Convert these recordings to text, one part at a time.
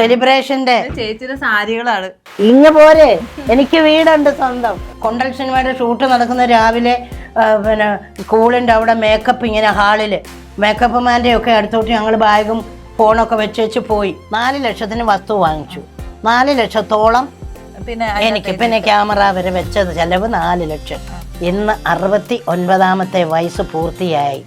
സെലിബ്രേഷന്റെ ചേച്ചിയുടെ സാരികളാണ്. ഇങ്ങ പോരെ. എനിക്ക് വീടുണ്ട് സ്വന്തം. കൊണ്ടൽ സിനിമയുടെ ഷൂട്ട് നടക്കുന്ന രാവിലെ പിന്നെ സ്കൂളിന്റെ അവിടെ മേക്കപ്പ് ഇങ്ങനെ ഹാളിൽ മേക്കപ്പ് മാന്റെ ഒക്കെ അടുത്തോട്ട് ഞങ്ങൾ ബാഗും ഫോണൊക്കെ വെച്ച് വെച്ച് പോയി. നാല് ലക്ഷത്തിന് വസ്തു വാങ്ങിച്ചു. നാല് ലക്ഷത്തോളം പിന്നെ എനിക്ക് പിന്നെ ക്യാമറ വരെ വെച്ചത് ചെലവ് നാല് ലക്ഷം. ഇന്ന് അറുപത്തി ഒൻപതാമത്തെ വയസ്സ് പൂർത്തിയായി.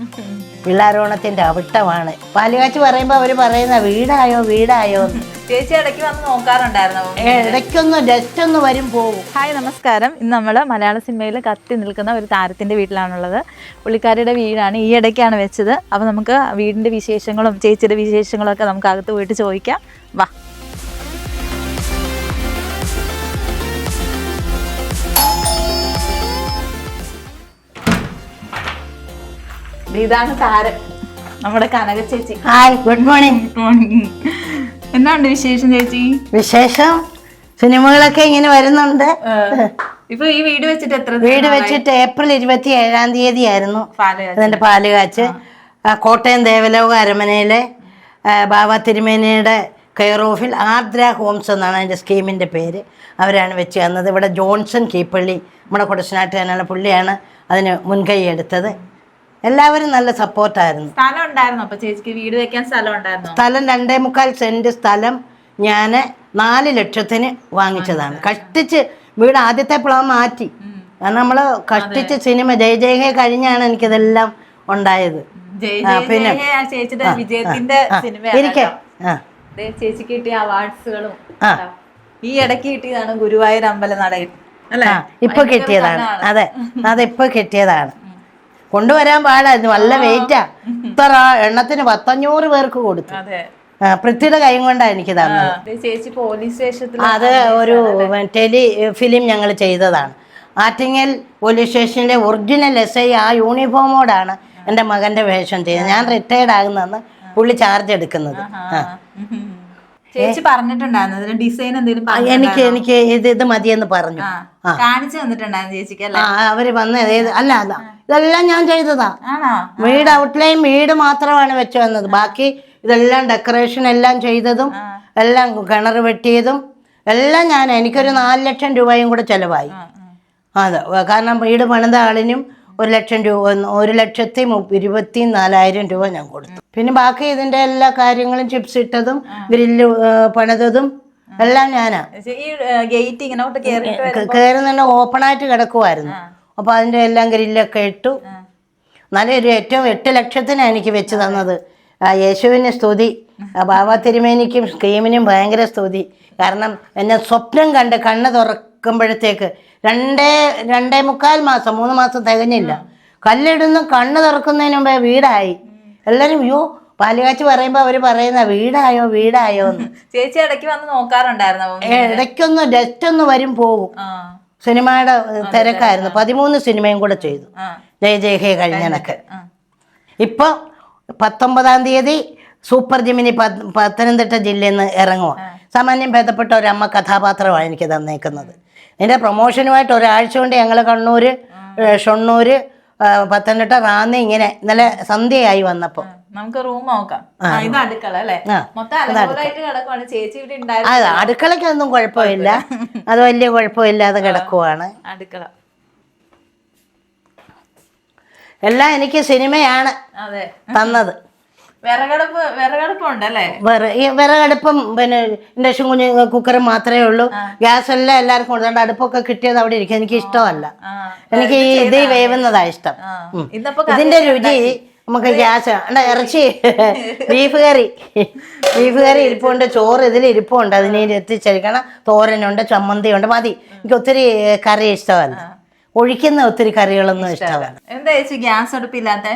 പിള്ളാരോണത്തിന്റെ അവിട്ടമാണ്. പാലുകാച്ചി പറയുമ്പോൾ അവർ പറയുന്ന വീടായോ വീടായോ എന്ന്. ചേച്ചി ഇടയ്ക്ക് വന്ന് നോക്കാറുണ്ടായിരുന്നു? ഇടയ്ക്കൊന്ന് ജസ്റ്റ് ഒന്ന് വരും പോകും ഹായ് നമസ്കാരം. ഇന്ന് നമ്മൾ മലയാള സിനിമയിൽ കത്തി നിൽക്കുന്ന ഒരു താരത്തിന്റെ വീട്ടിലാണുള്ളത്. പുള്ളിക്കാരിയുടെ വീടാണ് ഈ ഇടയ്ക്കാണ് വെച്ചത്. അപ്പോൾ നമുക്ക് വീടിന്റെ വിശേഷങ്ങളും ചേച്ചിയുടെ വിശേഷങ്ങളും ഒക്കെ നമുക്ക് അകത്ത് പോയിട്ട് ചോദിക്കാം. വാ. ഇതാണ് താരം നമ്മുടെ കനക ചേച്ചി. Hi good morning good morning എന്താണ് വിശേഷം ചേച്ചി? വിശേഷം? സിനിമകളൊക്കെ ഇങ്ങനെ വരുന്നുണ്ട്. ഇപ്പൊ ഈ വീട് വെച്ചിട്ട് എത്ര വീട് വെച്ചിട്ട് ഏപ്രിൽ ഇരുപത്തി ഏഴാം തീയതി ആയിരുന്നു അതിന്റെ പാൽ കാച്ച് കോട്ടയം ദേവലോക അരമനയിലെ ബാബ തിരുമേനയുടെ കെയർ ഓഫിൽ ആർദ്ര ഹോംസ് എന്നാണ് അതിന്റെ സ്കീമിന്റെ പേര് അവരാണ് വെച്ച് തന്നത്. ഇവിടെ ജോൺസൺ കീപ്പള്ളി നമ്മുടെ കൊടശനാട്ടുകാരനുള്ള പുള്ളിയാണ് അതിന് മുൻകൈ എടുത്തത്. എല്ലാവരും നല്ല സപ്പോർട്ടായിരുന്നു. സ്ഥലം ഉണ്ടായിരുന്നു? അപ്പൊ ചേച്ചിക്ക് വീട് വെക്കാൻ സ്ഥലം ഉണ്ടായിരുന്നു? സ്ഥലം രണ്ടേ മുക്കാൽ സെന്റ് സ്ഥലം ഞാൻ നാല് ലക്ഷത്തിന് വാങ്ങിച്ചതാണ്. കഷ്ടിച്ച് വീട് ആദ്യത്തെ പ്ലാൻ മാറ്റി. കാരണം നമ്മൾ കഷ്ടിച്ച് സിനിമ ജയ ജയ ഹേ കഴിഞ്ഞാണ് എനിക്കിതെല്ലാം ഉണ്ടായത്. പിന്നെ- ഇരിക്കെ. ചേച്ചിക്ക് കിട്ടിയ അവാർഡ്സുകളും ഈ ഇടയ്ക്ക് കിട്ടിയതാണ് ഗുരുവായൂർ അമ്പല നടയിൽ ഇപ്പൊ കിട്ടിയതാണ്. അതെ. അതിപ്പോ കിട്ടിയതാണ്. കൊണ്ടുവരാൻ പാടായിരുന്നു നല്ല വെയിറ്റാ ഇത്ര എണ്ണത്തിന് പത്തഞ്ഞൂറ് പേർക്ക് കൊടുത്തു. പൃഥ്വിയുടെ കൈ കൊണ്ടാണ് എനിക്ക് തന്നത്. ചേച്ചി പോലീസ് സ്റ്റേഷനിൽ അത് ഒരു ടെലി ഫിലിം ഞങ്ങൾ ചെയ്തതാണ്. ആറ്റിങ്ങൽ പോലീസ് സ്റ്റേഷനിലെ ഒറിജിനൽ എസ് ഐ ആ യൂണിഫോമോടാണ് എന്റെ മകന്റെ വേഷം ചെയ്തത്. ഞാൻ റിട്ടയർഡ് ആകുന്നതെന്ന് പുള്ളി ചാർജ് എടുക്കുന്നത്. ആ. ചേച്ചി പറഞ്ഞിട്ടുണ്ടായിരുന്നു. അതിന് ഡിസൈൻ എന്തെങ്കിലും എനിക്ക് എനിക്ക് ഇത് ഇത് മതിയെന്ന് പറഞ്ഞു. കാണിച്ചു തന്നിട്ടുണ്ടായിരുന്നു ചേച്ചിക്ക് അല്ലെ? അവർ വന്ന അല്ല അല്ല. ഇതെല്ലാം ഞാൻ ചെയ്തതാ. വീട് ഔട്ട്ലൈൻ വീട് മാത്രമാണ് വെച്ചു വന്നത്. ബാക്കി ഇതെല്ലാം ഡെക്കറേഷൻ എല്ലാം ചെയ്തതും എല്ലാം കിണർ വെട്ടിയതും എല്ലാം ഞാൻ എനിക്കൊരു നാല് ലക്ഷം രൂപയും കൂടെ ചെലവായി. അതെ കാരണം വീട് പണിത ആളിനും ഒരു ലക്ഷം രൂപ ഒരു ലക്ഷത്തി ഇരുപത്തി നാലായിരം രൂപ ഞാൻ കൊടുത്തു. പിന്നെ ബാക്കി ഇതിന്റെ എല്ലാ കാര്യങ്ങളും ചിപ്സ് ഇട്ടതും ഗ്രില്ല് പണിതതും എല്ലാം ഞാനാ. ഗേറ്റ് ഇങ്ങനെ ഓപ്പൺ ആയിട്ട് കിടക്കുമായിരുന്നു അപ്പൊ അതിന്റെ എല്ലാം ഗ്രില്ലൊക്കെ ഇട്ടു. നല്ലൊരു ഏറ്റവും എട്ട് ലക്ഷത്തിനാണ് എനിക്ക് വെച്ച് തന്നത്. ആ യേശുവിന് സ്തുതി. ആ ബാബ തിരുമേനിക്കും സ്കീമിനും ഭയങ്കര സ്തുതി. കാരണം എന്നെ സ്വപ്നം കണ്ട് കണ്ണ് തുറക്കുമ്പോഴത്തേക്ക് രണ്ടേ രണ്ടേ മുക്കാൽ മാസം മൂന്ന് മാസം തികഞ്ഞില്ല. കല്ലിടുന്ന കണ്ണ് തുറക്കുന്നതിന് മുമ്പേ വീടായി. എല്ലാവരും അയ്യോ പാലുകാച്ചി പറയുമ്പോൾ അവർ പറയുന്ന വീടായോ വീടായോ എന്ന്. ചേച്ചി ഇടയ്ക്ക് വന്ന് നോക്കാറുണ്ടായിരുന്നു ഇടയ്ക്കൊന്ന് ജസ്റ്റ് ഒന്ന് വരും പോകും സിനിമയുടെ തിരക്കായിരുന്നു. പതിമൂന്ന് സിനിമയും കൂടെ ചെയ്തു. ജയ ജയ ഹേ കഴിഞ്ഞണക്ക്. ഇപ്പൊ പത്തൊമ്പതാം തീയതി സൂപ്പർ ജിമിനി പത്തനംതിട്ട ജില്ലയിൽ നിന്ന് ഇറങ്ങുക സാമാന്യം ഭേദപ്പെട്ട ഒരു അമ്മ കഥാപാത്രമാണ് എനിക്ക് തന്നേക്കുന്നത്. അതിന്റെ പ്രൊമോഷനുമായിട്ട് ഒരാഴ്ച കൊണ്ട് ഞങ്ങൾ കണ്ണൂർ ഷൊണ്ണൂർ പത്തനംതിട്ട റാന്നി ഇങ്ങനെ ഇന്നലെ സന്ധ്യയായി വന്നപ്പോൾ നമുക്ക് റൂം നോക്കാം. ഇത് അടുക്കള അല്ലേ? മൊത്തം കിടക്കുവാണ്. ചേച്ചി ഇവിടെ ഉണ്ടായിരുന്നു അത് അടുക്കളയ്ക്കൊന്നും കുഴപ്പമില്ല. അത് വലിയ കുഴപ്പമില്ലാതെ കിടക്കുവാണ്. അടുക്കള. എല്ലാം എനിക്ക് സിനിമയാണ് തന്നത്. വിറകടുപ്പ് വിറകടുപ്പ് ഉണ്ടല്ലേ പിന്നെ ഇൻഡക്ഷൻ കുഞ്ഞ് കുക്കർ മാത്രമേ ഉള്ളൂ. ഗ്യാസ് എല്ലാം എല്ലാവർക്കും കൊടുത്തോണ്ട് അടുപ്പൊക്കെ കിട്ടിയത് അവിടെ ഇരിക്കും. എനിക്ക് ഇഷ്ടമല്ല. എനിക്ക് ഈ ഇത് വേവുന്നതാ ഇഷ്ടം. ഇതിന്റെ രുചി നമുക്ക് ഗ്യാസ് അണ്ട ഇറച്ചി. ബീഫ് കറി. ബീഫ് കറി ഇരിപ്പുണ്ട് ചോറ് ഇതിൽ ഇരിപ്പുണ്ട്. അതിനെ എത്തിച്ചേക്കണം തോരനുണ്ട് ചമ്മന്തി ഉണ്ട് മതി. എനിക്ക് ഒത്തിരി കറി ഇഷ്ടമല്ല. ഒഴിക്കുന്ന ഒത്തിരി കറികളൊന്നും ഇഷ്ടമല്ല. എന്താ ചേച്ചി ഗ്യാസ് അടുപ്പില്ലാത്ത?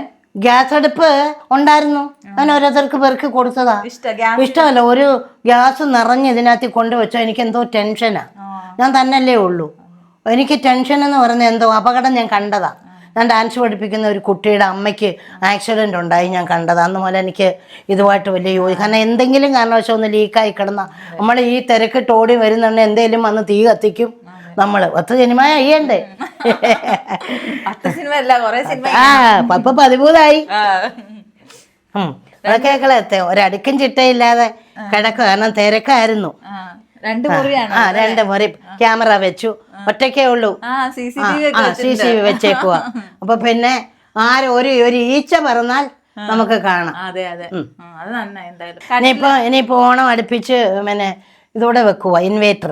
ഗ്യാസ് അടുപ്പ് ഉണ്ടായിരുന്നു. ഞാൻ ഓരോരുത്തർക്ക് പേർക്ക് കൊടുത്തതാ. ഇഷ്ട ഇഷ്ടമല്ല ഒരു ഗ്യാസ് നിറഞ്ഞ് ഇതിനകത്ത് കൊണ്ടുവച്ചോ എനിക്ക് എന്തോ ടെൻഷനാ ഞാൻ തന്നല്ലേ ഉള്ളൂ. എനിക്ക് ടെൻഷൻ എന്ന് പറഞ്ഞ എന്തോ അപകടം ഞാൻ കണ്ടതാ. ഞാൻ ഡാൻസ് പഠിപ്പിക്കുന്ന ഒരു കുട്ടിയുടെ അമ്മയ്ക്ക് ആക്സിഡന്റ് ഉണ്ടായി ഞാൻ കണ്ടത്. അന്ന് മുതൽ എനിക്ക് ഇതുമായിട്ട് വലിയ യോജി കാരണം എന്തെങ്കിലും കാരണവശം ഒന്ന് ലീക്കായി കിടന്ന. നമ്മൾ ഈ തിരക്കിട്ട് ഓടി വരുന്നുണ്ട് എന്തെങ്കിലും വന്ന് തീ കത്തിക്കും. നമ്മൾ പത്ത് സിനിമ ചെയ്യണ്ടേ സിനിമ അല്ല കൊറേ സിനിമ ആ പപ്പ പതിമൂന്നായി. അതൊക്കെ ഒരടുക്കും ചിട്ടയില്ലാതെ കിടക്ക കാരണം തിരക്കായിരുന്നു. ആ രണ്ട് മുറിയാണ് ആ രണ്ട് മുറി. ക്യാമറ വെച്ചു. ഒറ്റക്കേ ഉള്ളൂ. സി സി ടി വി വെച്ചേക്കുക അപ്പൊ പിന്നെ ആരും ഒരു ഒരു ഈച്ച പറഞ്ഞാൽ നമുക്ക് കാണാം. അതെ അതെ. അത് നന്നായി എന്തായാലും. ഇനിയിപ്പോ ഇനിയിപ്പോ ഓണം അടുപ്പിച്ച് പിന്നെ ഇതൂടെ വെക്കുക ഇൻവേറ്റർ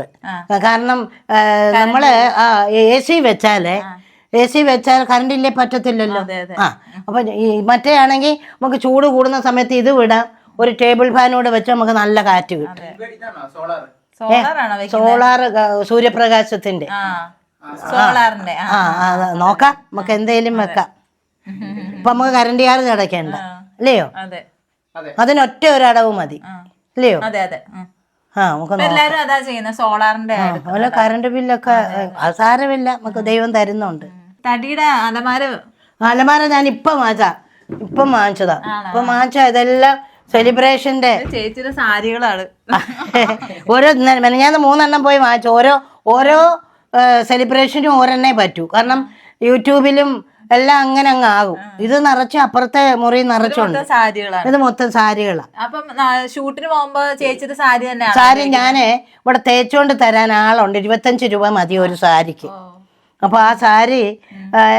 കാരണം നമ്മൾ എ സി വെച്ചാൽ എ സി വെച്ചാൽ കറണ്ട് ഇല്ലേ പറ്റത്തില്ലല്ലോ. ആ അപ്പൊ മറ്റേ ആണെങ്കിൽ നമുക്ക് ചൂട് കൂടുന്ന സമയത്ത് ഇത് വിടാം. ഒരു ടേബിൾ ഫാനോട് വെച്ച നമുക്ക് നല്ല കാറ്റ് കിട്ടും. സോളാർ സൂര്യപ്രകാശത്തിന്റെ. ആ. നോക്കാം. നമുക്ക് എന്തേലും വെക്കാം. ഇപ്പൊ നമുക്ക് കറണ്ട് ചാർജ് അടയ്ക്കണ്ട. അല്ലയോ? അതെ. അതിനൊറ്റ ഒരടവ് മതി. അല്ലയോ? അതെ അതെ. എല്ലാരും അതാ ചെയ്യുന്നത് സോളാറിന്റെ. അതുപോലെ കറണ്ട് ബില്ലൊക്കെ സാരമില്ല നമുക്ക് ദൈവം തരുന്നുണ്ട്. തടിയുടെ അലമാര അലമാര ഞാൻ ഇപ്പം വാങ്ങിച്ചാ ഇപ്പം വാങ്ങിച്ചതാ. ഇപ്പം വാങ്ങിച്ച ഇതെല്ലാം സെലിബ്രേഷന്റെ ചേച്ചിയുടെ സാരികളാണ്. ഓരോ ഞാൻ മൂന്നെണ്ണം പോയി വാങ്ങിച്ചു. ഓരോ ഓരോ സെലിബ്രേഷനും ഓരെണ്ണേ പറ്റൂ. കാരണം യൂട്യൂബിലും എല്ലാം അങ്ങനെ അങ്ങ് ആകും ഇത് നിറച്ച് അപ്പുറത്തെ മുറി നിറച്ചുണ്ട്. സാരികളാണ്. ഇത് മൊത്തം സാരികളാണ് അപ്പം ഷൂട്ടിന് പോകുമ്പോ ചേച്ചിയുടെ സാരി തന്നെ സാരി ഞാൻ ഇവിടെ തേച്ചുകൊണ്ട് തരാൻ ആളുണ്ട്. ഇരുപത്തഞ്ച് രൂപ മതി ഒരു സാരിക്ക്. അപ്പൊ ആ സാരി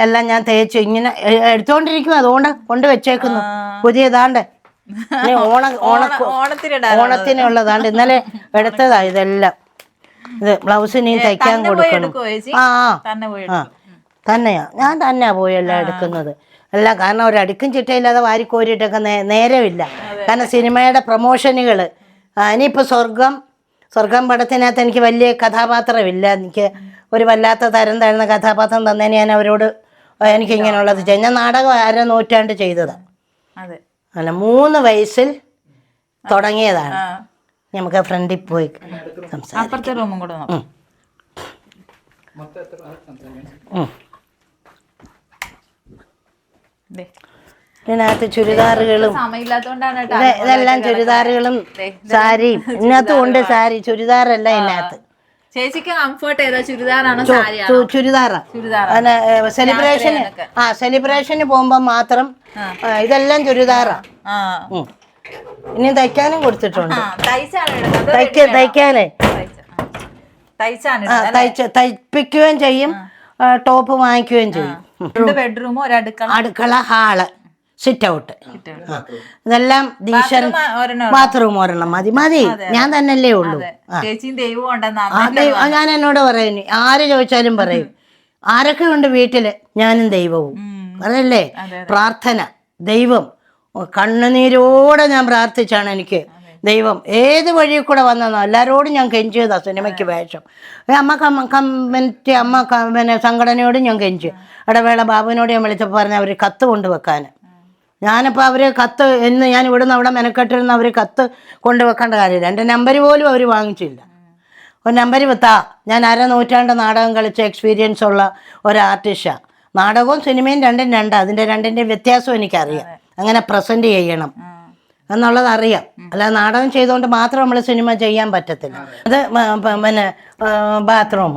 എല്ലാം ഞാൻ തേച്ച് ഇങ്ങനെ എടുത്തോണ്ടിരിക്കും അതുകൊണ്ട് കൊണ്ട് വെച്ചേക്കുന്നു. പുതിയതാണ്ട്. ഓണത്തിനുള്ളതാണ്ട്. ഇന്നലെ എടുത്തതാ ഇതെല്ലാം. ഇത് ബ്ലൗസിന് ഇനി തയ്ക്കാൻ കൊടുക്കണം. ആ തന്നെയാ. ഞാൻ തന്നെയാ പോയി എല്ലാം എടുക്കുന്നത്. അല്ല കാരണം ഒരു അടുക്കും ചിട്ടയില്ലാതെ വാരിക്കോരിയിട്ടൊക്കെ നേ നേരമില്ല. കാരണം സിനിമയുടെ പ്രൊമോഷനുകൾ ഇനിയിപ്പോൾ സ്വർഗം സ്വർഗം പടത്തിനകത്ത് എനിക്ക് വലിയ കഥാപാത്രമില്ല. എനിക്ക് ഒരു വല്ലാത്ത തരം താഴ്ന്ന കഥാപാത്രം തന്നേന് ഞാൻ അവരോട് എനിക്ക് ഇങ്ങനെയുള്ളത് ചെയ്യാം. ഞാൻ നാടകം അര നൂറ്റാണ്ട് ചെയ്തതാണ് അല്ല മൂന്ന് വയസ്സിൽ തുടങ്ങിയതാണ്. നമുക്ക് ഫ്രണ്ടിൽ പോയി സംസാരിക്കാം അപ്പുറത്തെ റൂമും കൂടെ നോക്കാം ഉം. ദേ. ഇതിനകത്ത് ചുരിദാറുകളും സമയമില്ലാത്തോണ്ടാണ് ഇതെല്ലാം ചുരിദാറുകളും സാരിയും. ഇതിനകത്തും ഉണ്ട് സാരി ചുരിദാറല്ല ഇതിനകത്ത്. ചേച്ചിക്ക് കംഫർട്ട് ഏതാ? ചുരിദാറാണോ ചുരിദാറാ. സെലിബ്രേഷന് ആ സെലിബ്രേഷന് പോകുമ്പോ മാത്രം ഇതെല്ലാം ചുരിദാറാ. ഇനി തയ്ക്കാനും കൊടുത്തിട്ടുണ്ട്. തയ്ക്കാനേ. തയ്പ്പിക്കുകയും ചെയ്യും. ടോപ്പ് വാങ്ങിക്കുകയും ചെയ്യും. രണ്ട് ബെഡ്റൂം ഒരു അടുക്കള? അടുക്കള ഹാൾ സിറ്റ് ഔട്ട് ഇതെല്ലാം ദീശൻ ബാത്റൂം ഒരെണ്ണം മതി മതി. ഞാൻ തന്നെയല്ലേ ഉള്ളൂ. ഞാൻ എന്നോട് പറയുന്നു ആര് ചോദിച്ചാലും പറയും. ആരൊക്കെ ഉണ്ട് വീട്ടിൽ? ഞാനും ദൈവവും. അതല്ലേ പ്രാർത്ഥന ദൈവം. കണ്ണുനീരോടെ ഞാൻ പ്രാർത്ഥിച്ചാണ് എനിക്ക് ദൈവം ഏത് വഴിയിൽ കൂടെ വന്നോ എല്ലാവരോടും ഞാൻ കെഞ്ചിയതാ സിനിമയ്ക്ക് വേഷം. അമ്മ കമ്മ കമ്മിറ്റി അമ്മ പിന്നെ സംഘടനയോടും ഞാൻ കെഞ്ചി. ഇടവേള ബാബുവിനോട് ഞാൻ വിളിച്ചപ്പോൾ പറഞ്ഞ അവർ കത്ത് കൊണ്ടുവെക്കാൻ ഞാനിപ്പോൾ അവർ കത്ത് എന്ന് ഞാൻ ഇവിടുന്ന് അവിടെ മെനക്കെട്ടിരുന്ന് അവർ കത്ത് കൊണ്ടുവെക്കേണ്ട കാര്യമില്ല. എന്റെ നമ്പർ പോലും അവർ വാങ്ങിച്ചില്ല. ഒരു നമ്പർ വിത്താ. ഞാൻ അര നൂറ്റാണ്ട് നാടകം കളിച്ച എക്സ്പീരിയൻസ് ഉള്ള ഒരു ആർട്ടിസ്റ്റാണ് നാടകവും സിനിമയും രണ്ടും രണ്ടാണ് അതിന്റെ രണ്ടിന്റെ വ്യത്യാസം എനിക്കറിയാം. അങ്ങനെ പ്രസന്റ് ചെയ്യണം. എന്നുള്ളത് അറിയാം അല്ല നാടകം ചെയ്തുകൊണ്ട് മാത്രം നമ്മൾ സിനിമ ചെയ്യാൻ പറ്റത്തില്ല. അത്. പിന്നെ ബാത്റൂം.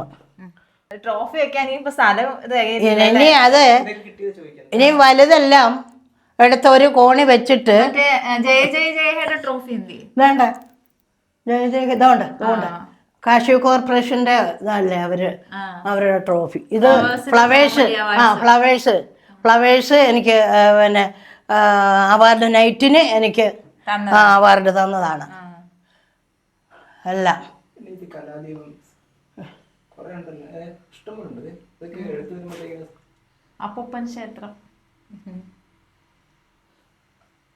ട്രോഫി. ഇനി അത് ഇനി വലുതെല്ലാം എടുത്ത ഒരു കോണി വെച്ചിട്ട്? വേണ്ട. ജയ ജയ ഇതുണ്ട് ഇതുണ്ട്. കാശി കോർപ്പറേഷന്റെ ഇതല്ലേ അവർ? അവരുടെ ട്രോഫി. ഇത് ഫ്ലവേഴ്സ് ആ ഫ്ലവേഴ്സ്. ഫ്ലവേഴ്സ് എനിക്ക് പിന്നെ അവാർഡ് നൈറ്റിന് എനിക്ക്. അവാർഡ് തന്നതാണ്. അല്ല. അപ്പൂപ്പൻ ക്ഷേത്രം.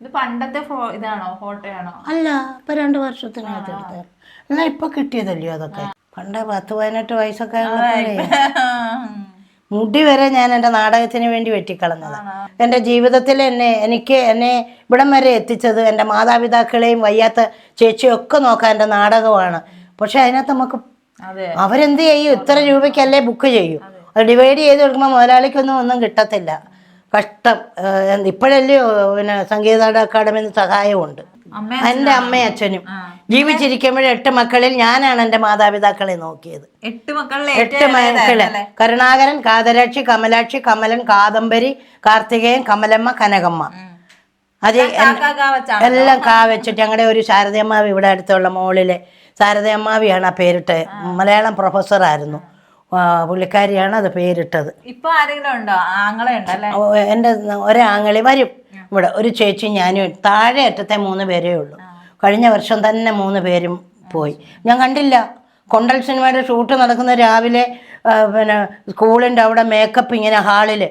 ഇത് പണ്ടത്തെ ഇതാണോ? ഫോട്ടോയാണോ? അല്ല ഇപ്പൊ രണ്ടു വർഷത്തിനകത്ത് എടുത്തത്. എന്നാ ഇപ്പൊ കിട്ടിയതല്ലയോ അതൊക്കെ? പണ്ട് പത്ത് പതിനെട്ട് വയസ്സൊക്കെ മുടി വരെ ഞാൻ എന്റെ നാടകത്തിന് വേണ്ടി വെട്ടിക്കളഞ്ഞത്. എന്റെ ജീവിതത്തിൽ എന്നെ എനിക്ക് എന്നെ ഇവിടം വരെ എത്തിച്ചത് എന്റെ മാതാപിതാക്കളെയും വയ്യാത്ത ചേച്ചിയും ഒക്കെ നോക്കാൻ എന്റെ നാടകമാണ്. പക്ഷെ അതിനകത്ത് നമുക്ക് അവരെന്ത് ചെയ്യും? ഇത്ര രൂപയ്ക്കല്ലേ ബുക്ക് ചെയ്യും? അത്. ഡിവൈഡ് ചെയ്ത് കൊടുക്കുമ്പോൾ മുതലാളിക്കൊന്നും ഒന്നും കിട്ടത്തില്ല. കഷ്ടം. ഇപ്പോഴല്ലേ പിന്നെ സംഗീത അക്കാദമിന്ന് സഹായമുണ്ട്. എന്റെ അമ്മയും അച്ഛനും. ജീവിച്ചിരിക്കുമ്പോഴേ എട്ട് മക്കളിൽ ഞാനാണ് എന്റെ മാതാപിതാക്കളെ നോക്കിയത്. എട്ട് മക്കളിലെ എട്ട് മക്കൾ. കരുണാകരൻ കാതരാക്ഷി കമലാക്ഷി കമലൻ കാദംബരി കാർത്തികേയൻ കമലമ്മ കനകമ്മ. അത് എല്ലാം കാ വെച്ചിട്ട് ഞങ്ങളുടെ ഒരു ശാരദയമ്മാവി ഇവിടെ അടുത്തുള്ള മോളിലെ ശാരദയമ്മാവിയാണ് ആ പേരിട്ട് മലയാളം പ്രൊഫസറായിരുന്നു. ആയിരുന്നു പുള്ളിക്കാരിയാണ് അത് പേരിട്ടത്. ഇപ്പൊ ആരെങ്കിലും ഉണ്ടോ? ആങ്ങളെ എന്റെ ഒരാങ്ങളി വരും ഇവിടെ. ഒരു ചേച്ചി ഞാനും താഴെ അറ്റത്തെ മൂന്ന് പേരേ ഉള്ളൂ. കഴിഞ്ഞ വർഷം തന്നെ മൂന്ന് പേരും പോയി. ഞാൻ കണ്ടില്ല. കൊണ്ടൽ സിനിമയുടെ ഷൂട്ട് നടക്കുന്ന രാവിലെ പിന്നെ സ്കൂളിന്റെ അവിടെ മേക്കപ്പ് ഇങ്ങനെ ഹാളിൽ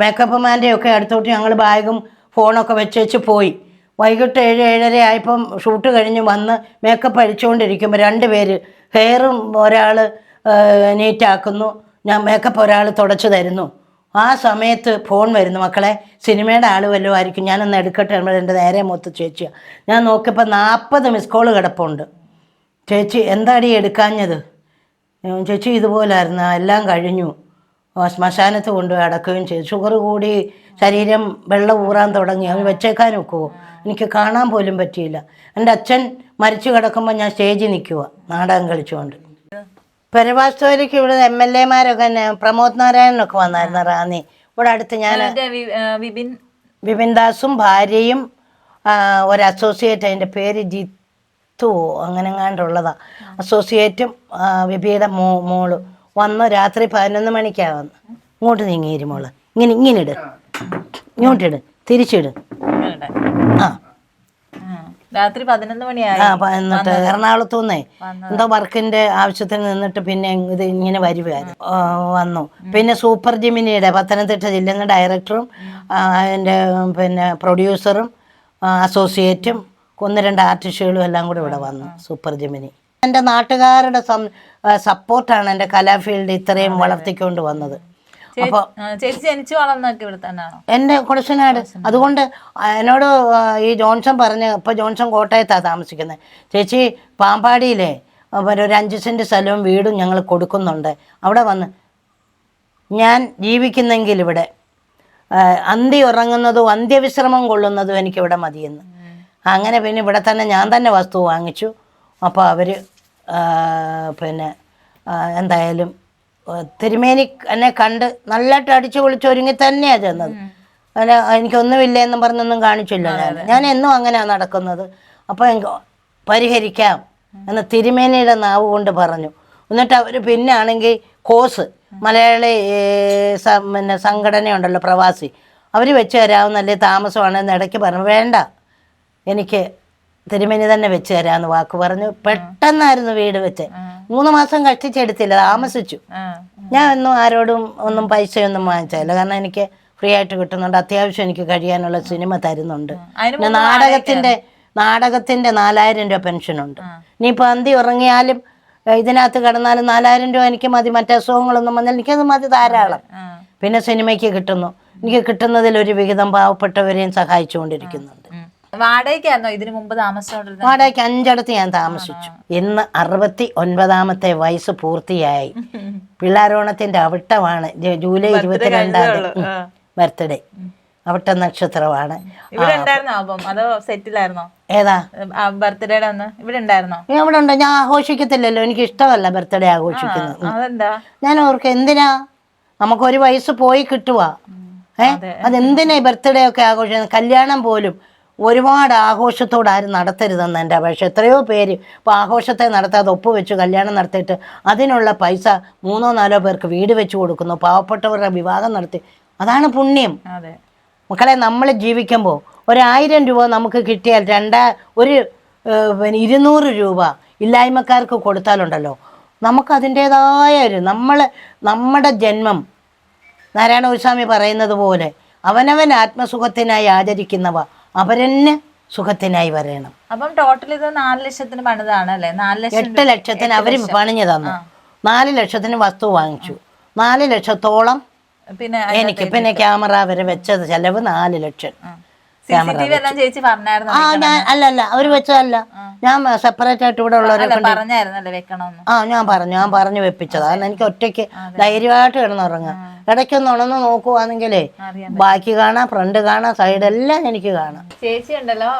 മേക്കപ്പ് മാന്റെ ഒക്കെ അടുത്തോട്ട് ഞങ്ങൾ ബാഗും ഫോണൊക്കെ വെച്ച് വെച്ച് പോയി. വൈകിട്ട് ഏഴ് ഏഴര ആയപ്പം ഷൂട്ട് കഴിഞ്ഞ് വന്ന് മേക്കപ്പ് അടിച്ചുകൊണ്ടിരിക്കുമ്പോൾ രണ്ട് പേര് ഹെയറും ഒരാൾ നീറ്റാക്കുന്നു ഞാൻ മേക്കപ്പ് ഒരാൾ തുടച്ചു തരുന്നു. ആ സമയത്ത് ഫോൺ വരുന്നു. മക്കളെ സിനിമയുടെ ആൾ വല്ലതും ആയിരിക്കും. ഞാനൊന്ന് എടുക്കട്ടെ എന്റെ നേരെ മൊത്ത ചേച്ചിയാണ് ഞാൻ നോക്കിയപ്പോൾ നാൽപ്പത് മിസ് കോൾ കിടപ്പുണ്ട്. ചേച്ചി എന്താടി എടുക്കാഞ്ഞത്? ചേച്ചി ഇതുപോലായിരുന്നു. എല്ലാം കഴിഞ്ഞു. ശ്മശാനത്ത് കൊണ്ടുപോയി അടക്കുകയും ചെയ്തു. ഷുഗർ കൂടി ശരീരം വെള്ളം ഊറാൻ തുടങ്ങി. അവന് വെച്ചേക്കാൻ ഒക്കുമോ എനിക്ക് കാണാൻ പോലും പറ്റിയില്ല. എന്റെ അച്ഛൻ മരിച്ചു കിടക്കുമ്പോൾ ഞാൻ സ്റ്റേജിൽ നിൽക്കുക നാടകം കളിച്ചുകൊണ്ട്. പെരവാസ്തോലിക്ക് ഇവിടെ എം എൽ എമാരൊക്കെ തന്നെ പ്രമോദ് നാരായണനൊക്കെ വന്നായിരുന്നു റാന്നി. ഇവിടെ അടുത്ത് ഞാൻ വിപിൻ? ദാസും ഭാര്യയും ഒരു അസോസിയേറ്റ് അതിന്റെ പേര് ജിത്തു അങ്ങനെ കണ്ടുള്ളതാ അസോസിയേറ്റും വിപിയുടെ മോ മോൾ. വന്ന് രാത്രി പതിനൊന്ന് മണിക്കാണ് വന്ന് ഇങ്ങോട്ട് നീങ്ങിയിരുമോൾ ഇങ്ങനെ ഇങ്ങനെ ഇട് ഇങ്ങോട്ടിട്. തിരിച്ചിട്. ആ. രാത്രി പതിനൊന്ന് മണിയായി. ആ പ- എന്നിട്ട് എറണാകുളത്തു നിന്നേ എന്തോ വർക്കിന്റെ ആവശ്യത്തിന് നിന്നിട്ട് പിന്നെ ഇത് ഇങ്ങനെ വരുവായിരുന്നു. ആ, വന്നു. പിന്നെ സൂപ്പർ ജിമിനിയുടെ പത്തനംതിട്ട ജില്ലയുടെ ഡയറക്ടറും ആ, അതിന്റെ പിന്നെ പ്രൊഡ്യൂസറും ആ, അസോസിയേറ്റും ഒന്ന് രണ്ട് ആർട്ടിസ്റ്റുകളും എല്ലാം കൂടെ ഇവിടെ വന്നു സൂപ്പർ ജിമിനി. എന്റെ നാട്ടുകാരുടെ സപ്പോർട്ടാണ് എന്റെ കലാഫീൽഡ് ഇത്രയും വളർത്തിക്കൊണ്ട് വന്നത്. ചേച്ചി ജനിച്ചു വളർന്നൊക്കെ ഇവിടെ തന്നെയാണോ? എന്റെ കുടശനാട് അതുകൊണ്ട് എന്നോട് ഈ ജോൺസൺ പറഞ്ഞ് ഇപ്പൊ ജോൺസൺ കോട്ടയത്താണ് താമസിക്കുന്നത് ചേച്ചി പാമ്പാടിയിലെ ഒരു അഞ്ച് സെന്റ് സ്ഥലവും വീടും ഞങ്ങൾ കൊടുക്കുന്നുണ്ട്. അവിടെ വന്ന് ഞാൻ ജീവിക്കുന്നെങ്കിൽ ഇവിടെ അന്തി ഉറങ്ങുന്നതും അന്ത്യവിശ്രമം കൊള്ളുന്നതും എനിക്കിവിടെ മതിയെന്ന്. അങ്ങനെ പിന്നെ ഇവിടെ തന്നെ ഞാൻ തന്നെ വസ്തു വാങ്ങിച്ചു. അപ്പോൾ അവർ പിന്നെ എന്തായാലും തിരുമേനി എന്നെ കണ്ട് നല്ലതായിട്ട് അടിച്ചു പൊളിച്ച് ഒരുങ്ങി തന്നെയാ ചെന്നത്. അങ്ങനെ എനിക്കൊന്നുമില്ല എന്നും പറഞ്ഞൊന്നും കാണിച്ചില്ല ഞാൻ. ഞാൻ എന്നും അങ്ങനെയാണ് നടക്കുന്നത്. അപ്പോൾ എനിക്ക് പരിഹരിക്കാം എന്ന് തിരുമേനിയുടെ നാവ് കൊണ്ട് പറഞ്ഞു. എന്നിട്ട് അവർ പിന്നെ ആണെങ്കിൽ കോസ് മലയാളി പിന്നെ സംഘടനയുണ്ടല്ലോ പ്രവാസി. അവർ വെച്ച് തരാവുന്നല്ലേ താമസമാണെന്ന് ഇടയ്ക്ക് പറഞ്ഞു. വേണ്ട. എനിക്ക് തിരുമേനി തന്നെ വെച്ച് തരാന്ന് വാക്ക് പറഞ്ഞു. പെട്ടെന്നായിരുന്നു വീട് വെച്ച്. മൂന്ന് മാസം കഷ്ടിച്ചെടുത്തില്ല താമസിച്ചു. ഞാൻ ഒന്നും ആരോടും ഒന്നും പൈസയൊന്നും വാങ്ങിച്ചില്ല കാരണം എനിക്ക് ഫ്രീ ആയിട്ട് കിട്ടുന്നുണ്ട്. അത്യാവശ്യം എനിക്ക് കഴിയാനുള്ള സിനിമ തരുന്നുണ്ട്. പിന്നെ നാടകത്തിന്റെ നാടകത്തിന്റെ നാലായിരം രൂപ പെൻഷനുണ്ട്. ഇനിയിപ്പോൾ അന്തി ഉറങ്ങിയാലും ഇതിനകത്ത് കിടന്നാലും നാലായിരം രൂപ എനിക്ക് മതി. മറ്റേ അസുഖങ്ങളൊന്നും വന്നാൽ എനിക്കത് മതി ധാരാളം. പിന്നെ സിനിമയ്ക്ക് കിട്ടുന്നു. എനിക്ക് കിട്ടുന്നതിൽ ഒരു വിഹിതം പാവപ്പെട്ടവരെയും സഹായിച്ചുകൊണ്ടിരിക്കുന്നുണ്ട്. വാടകയ്ക്കായിരുന്നോ ഇതിനു മുമ്പ് താമസിച്ചോണ്ടിരുന്നത് വാടകയ്ക്ക് അഞ്ചിടത്ത് ഞാൻ താമസിച്ചു. ഇന്ന് അറുപത്തി ഒൻപതാമത്തെ വയസ്സ് പൂർത്തിയായി. പിള്ളാരോണത്തിന്റെ അവിട്ടമാണ്. ജൂലൈ ഇരുപത്തിരണ്ടാം തീയതി. ബർത്ത്ഡേ അവിട്ട നക്ഷത്രമാണ്. ഇവിടെ ഉണ്ടായിരുന്നോ അപ്പം? അതോ സെറ്റിലായിരുന്നോ? ഏതാ? ബർത്ത്ഡേയുടെ അന്ന് ഇവിടെ ഉണ്ടായിരുന്നോ? അവിടെ ഉണ്ട്. ഞാൻ ആഘോഷിക്കത്തില്ലല്ലോ. എനിക്ക് ഇഷ്ടമല്ല ബർത്ത്ഡേ ആഘോഷിക്കുന്നത്. അതെന്താ? ഞാൻ ഓർക്ക് എന്തിനാ? നമുക്കൊരു വയസ്സ് പോയി കിട്ടുവാ. ഏ? അതെന്തിനാ ഈ ബർത്ത്ഡേ ഒക്കെ ആഘോഷിക്കുന്നത്? കല്യാണം പോലും ഒരുപാട് ആഘോഷത്തോടെ ആരും നടത്തരുതെന്ന് എന്റെ അപേക്ഷ. എത്രയോ പേര് ഇപ്പോൾ ആഘോഷത്തെ നടത്താതെ ഒപ്പുവെച്ച് കല്യാണം നടത്തിയിട്ട് അതിനുള്ള പൈസ മൂന്നോ നാലോ പേർക്ക് വീട് വെച്ച് കൊടുക്കുന്നു. പാവപ്പെട്ടവരുടെ വിവാഹം നടത്തി. അതാണ് പുണ്യം. അതെ. മക്കളെ നമ്മൾ ജീവിക്കുമ്പോൾ ഒരായിരം രൂപ നമുക്ക് കിട്ടിയാൽ രണ്ടാ ഒരു പിന്നെ ഇരുന്നൂറ് രൂപ ഇല്ലായ്മക്കാർക്ക് കൊടുത്താലുണ്ടല്ലോ. നമുക്ക് അതിന്റേതായ ഒരു നമ്മൾ നമ്മുടെ ജന്മം. നാരായണ ഗുരുസ്വാമി പറയുന്നത് പോലെ അവനവൻ ആത്മസുഖത്തിനായി ആചരിക്കുന്നവ. അവരെന്നെ സുഖത്തിനായി വരണം അപ്പം ടോട്ടൽ ഇത് നാല് ലക്ഷത്തിന് പണിതാണ് അല്ലേ? നാല് ലക്ഷം എട്ട് ലക്ഷത്തിന് അവർ പണിഞ്ഞു തന്നു. നാല് ലക്ഷത്തിന് വസ്തു വാങ്ങിച്ചു. നാല് ലക്ഷത്തോളം പിന്നെ എനിക്ക് പിന്നെ ക്യാമറ വരെ വെച്ചത് ചെലവ് നാല് ലക്ഷം. എല്ലാം ചേച്ചി പറഞ്ഞായിരുന്നു ആ ഞാൻ അല്ല അല്ല അവർ വെച്ചതല്ല. ഞാൻ സെപ്പറേറ്റ് ആയിട്ട് ഇവിടെ ഉള്ളവരെ അല്ല പറഞ്ഞായിരുന്നല്ലേ വെക്കണമെന്ന്? ആ ഞാൻ പറഞ്ഞു ഞാൻ പറഞ്ഞു വെപ്പിച്ചത്. കാരണം എനിക്ക് ഒറ്റയ്ക്ക് ധൈര്യമായിട്ട് കിടന്നുറങ്ങാം ഇടയ്ക്കൊന്ന് ഒന്ന് നോക്കുവാണെങ്കിലേ ബാക്കി കാണാം ഫ്രണ്ട് കാണാം സൈഡ് എല്ലാം എനിക്ക് കാണാം. ചേച്ചി ഉണ്ടല്ലോ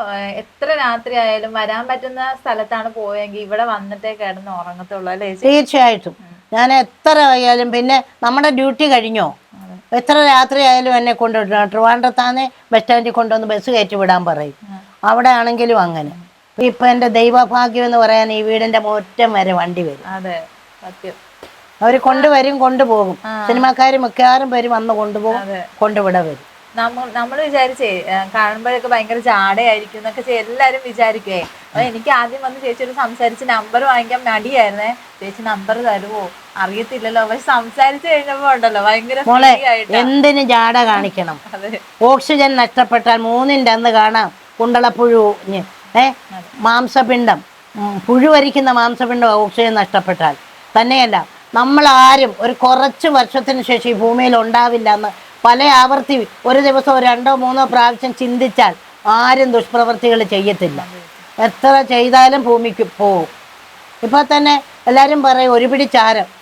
എത്ര രാത്രി ആയാലും വരാൻ പറ്റുന്ന സ്ഥലത്താണ് പോയെങ്കിൽ ഇവിടെ വന്നിട്ടേ കിടന്ന് ഉറങ്ങത്തുള്ളൂ അല്ലേ തീർച്ചയായിട്ടും. ഞാൻ എത്ര ആയാലും പിന്നെ നമ്മുടെ ഡ്യൂട്ടി കഴിഞ്ഞോ? എത്ര രാത്രി ആയാലും എന്നെ കൊണ്ടുവിടണം. ട്രിവാൻഡ്രത്താന്ന് ബസ് സ്റ്റാൻഡിൽ കൊണ്ടുവന്ന് ബസ് കയറ്റി വിടാൻ പറയും. അവിടെ ആണെങ്കിലും അങ്ങനെ. ഇപ്പൊ എന്റെ ദൈവഭാഗ്യം എന്ന് പറയാൻ ഈ വീടിന്റെ മുറ്റം വരെ വണ്ടി വരും. അവർ കൊണ്ടുവരും കൊണ്ടുപോകും. സിനിമാക്കാർ മിക്കവാറും പേര് വന്ന് കൊണ്ടുപോകും കൊണ്ടുവിട വരും. നമ്മൾ നമ്മൾ വിചാരിച്ചേ കാണുമ്പോഴൊക്കെ ഭയങ്കര ചാടയായിരിക്കും എന്നൊക്കെ എല്ലാരും വിചാരിക്കേ അപ്പൊ എനിക്ക് ആദ്യം വന്ന് ചേച്ചിയോട് സംസാരിച്ച് നമ്പർ വാങ്ങിക്കാൻ മടിയായിരുന്നേ. ചേച്ചി നമ്പർ തരുമോ അറിയത്തില്ലല്ലോ. പക്ഷെ സംസാരിച്ചു കഴിഞ്ഞപ്പോ ഉണ്ടല്ലോ ഭയങ്കര മോളെ എന്തിന് ജാട കാണിക്കണം? ഓക്സിജൻ നഷ്ടപ്പെട്ടാൽ മൂന്നിന്റെ അന്ന് കാണാം. കുണ്ടളപ്പുഴു ഏ? മാംസപിണ്ഡം. പുഴുവരിക്കുന്ന പുഴു വരിക്കുന്ന മാംസപിണ്ഡം ഓക്സിജൻ നഷ്ടപ്പെട്ടാൽ. തന്നെയല്ല നമ്മൾ ആരും ഒരു കുറച്ച് വർഷത്തിന് ശേഷം ഈ ഭൂമിയിൽ ഉണ്ടാവില്ല എന്ന് പല ആവർത്തി ഒരു ദിവസം രണ്ടോ മൂന്നോ പ്രാവശ്യം ചിന്തിച്ചാൽ ആരും ദുഷ്പ്രവർത്തികൾ ചെയ്യത്തില്ല. എത്ര ചെയ്താലും ഭൂമിക്ക് പോവും. ഇപ്പോൾ തന്നെ എല്ലാവരും പറയും ഒരു പിടി ചാരം.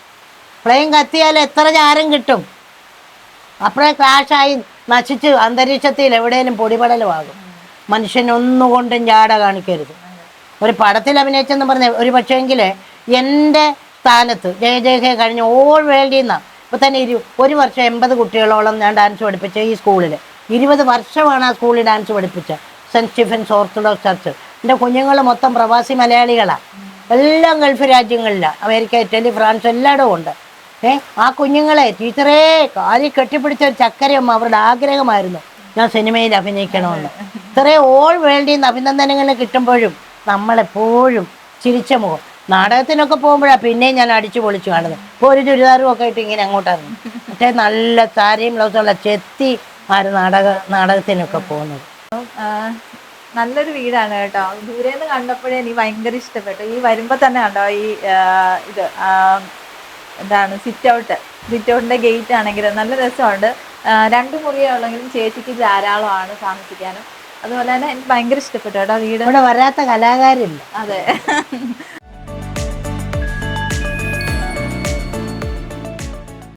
പ്ലെയിൻ കത്തിയാൽ എത്ര ചാരം കിട്ടും? അപ്പോഴേ ക്രാഷായി നശിച്ച് അന്തരീക്ഷത്തിൽ എവിടെയെങ്കിലും പൊടിപടലുമാകും മനുഷ്യനൊന്നുകൊണ്ടും ജാട കാണിക്കരുത്. ഒരു പടത്തിൽ അഭിനയിച്ചെന്ന് പറഞ്ഞ ഒരു പക്ഷേങ്കിൽ എന്റെ സ്ഥാനത്ത് ജയ ജയ കഴിഞ്ഞ ഓൾ വേൾഡിൽ നിന്നാണ് ഇപ്പം തന്നെ ഇരു ഒരു വർഷം എൺപത് കുട്ടികളോളം ഞാൻ ഡാൻസ് പഠിപ്പിച്ച ഈ സ്കൂളിൽ ഇരുപത് വർഷമാണ് ആ സ്കൂളിൽ ഡാൻസ് പഠിപ്പിച്ചത് സെന്റ് സ്റ്റീഫൻസ് ഓർത്തഡോക്സ് ചർച്ച്. എന്റെ കുഞ്ഞുങ്ങൾ മൊത്തം പ്രവാസി മലയാളികളാണ് എല്ലാം ഗൾഫ് രാജ്യങ്ങളിലാണ് അമേരിക്ക ഇറ്റലി ഫ്രാൻസ് എല്ലായിടവും ഉണ്ട്. ഏ ആ കുഞ്ഞുങ്ങളെ ടീച്ചറേ കാലി കെട്ടിപ്പിടിച്ച ഒരു ചക്കരയും അവരുടെ ആഗ്രഹമായിരുന്നു. ഞാൻ സിനിമയിൽ അഭിനയിക്കണമെന്ന്. ഇത്രേ ഓൾ വേൾഡിൽ നിന്ന് അഭിനന്ദനങ്ങൾ കിട്ടുമ്പോഴും നമ്മളെപ്പോഴും ചിരിച്ച മുഖം. നാടകത്തിനൊക്കെ പോകുമ്പോഴാണ് പിന്നെയും ഞാൻ അടിച്ചു പൊളിച്ചു കാണുന്നത്. ഇപ്പോൾ ഒരു ചുരിദാറും ഒക്കെ ഇട്ട് ഇങ്ങനെ അങ്ങോട്ടായിരുന്നു മറ്റേ നല്ല സാരിയും ബ്ലൗസുള്ള ചെത്തി ആര് നാടക നാടകത്തിനൊക്കെ പോകുന്നത്. നല്ലൊരു വീടാണ് കേട്ടോ. ദൂരെ നിന്ന് കണ്ടപ്പോഴേ എനിക്ക് ഭയങ്കര ഇഷ്ടപ്പെട്ടു. ഈ വരുമ്പോ തന്നെ കണ്ടോ ഈ ഇത് എന്താണ് സിറ്റ് ഔട്ട് സിറ്റ് ഔട്ടിന്റെ ഗേറ്റ് ആണെങ്കിലും നല്ല രസമുണ്ട്. രണ്ട് മുറിയുള്ളെങ്കിലും ചേച്ചിക്ക് ധാരാളമാണ് താമസിക്കാനും. അതുപോലെ തന്നെ എനിക്ക് ഭയങ്കര ഇഷ്ടപ്പെട്ടു കേട്ടോ വീട്. ഇവിടെ വരാത്ത കലാകാരില്ല അതെ.